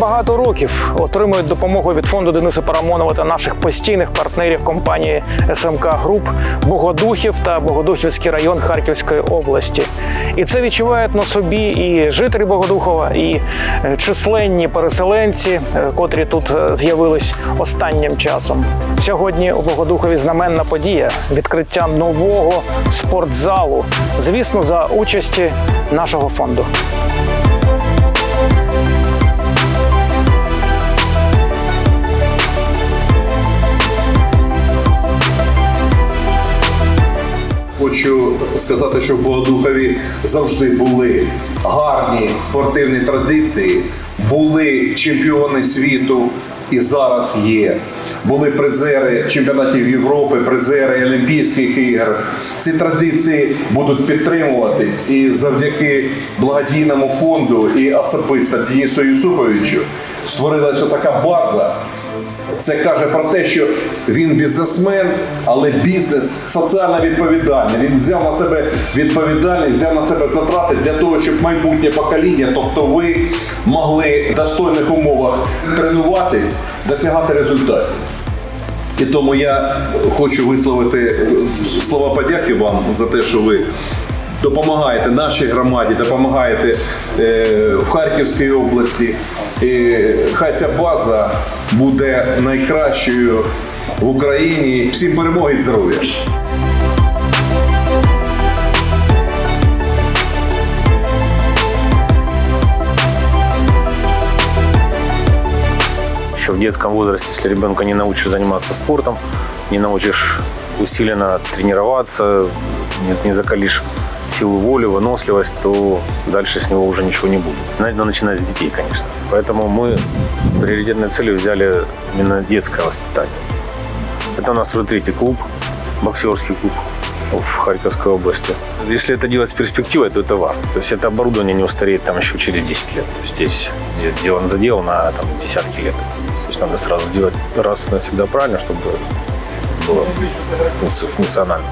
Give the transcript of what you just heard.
багато років отримують допомогу від фонду Дениса Парамонова та наших постійних партнерів компанії СМК Груп Богодухів та Богодухівський район Харківської області. І це відчувають на собі і жителі Богодухова, і е, численні переселенці, е, котрі тут е, з'явились останнім часом. Сьогодні у Богодухові знаменна подія відкриття нового спортзалу. Звісно, за участі нашого фонду. Хочу сказати, що в Богодухові завжди були гарні спортивні традиції, були чемпіони світу і зараз є. Були призери чемпіонатів Європи, призери Олімпійських ігор. Ці традиції будуть підтримуватись і завдяки благодійному фонду і особисто Денису Юсуповичу створилася така база, це каже про те, що він бізнесмен, але бізнес соціально відповідальний. Він взяв на себе відповідальність, взяв на себе затрати для того, щоб майбутнє покоління, тобто ви могли в достойних умовах тренуватись, досягати результатів. І тому я хочу висловити слова подяки вам за те, що ви допомагаєте нашій громаді, допомагаєте е, в Харківській області. І хай ця база буде найкращою в Україні. Всім перемоги і здоров'я! В детском возрасте, если ребенка не научишь заниматься спортом, не научишь усиленно тренироваться, не, не закалишь силу воли, выносливость, то дальше с него уже ничего не будет. Надо начинать с детей, конечно. Поэтому мы приоритетной целью взяли именно детское воспитание. Это у нас уже третий клуб, боксерский клуб в Харьковской области. Если это делать с перспективой, то это важно. То есть это оборудование не устареет там еще через 10 лет. Здесь, здесь сделан задел на там, десятки лет. То есть надо сразу сделать раз навсегда правильно, чтобы было функци- функционально.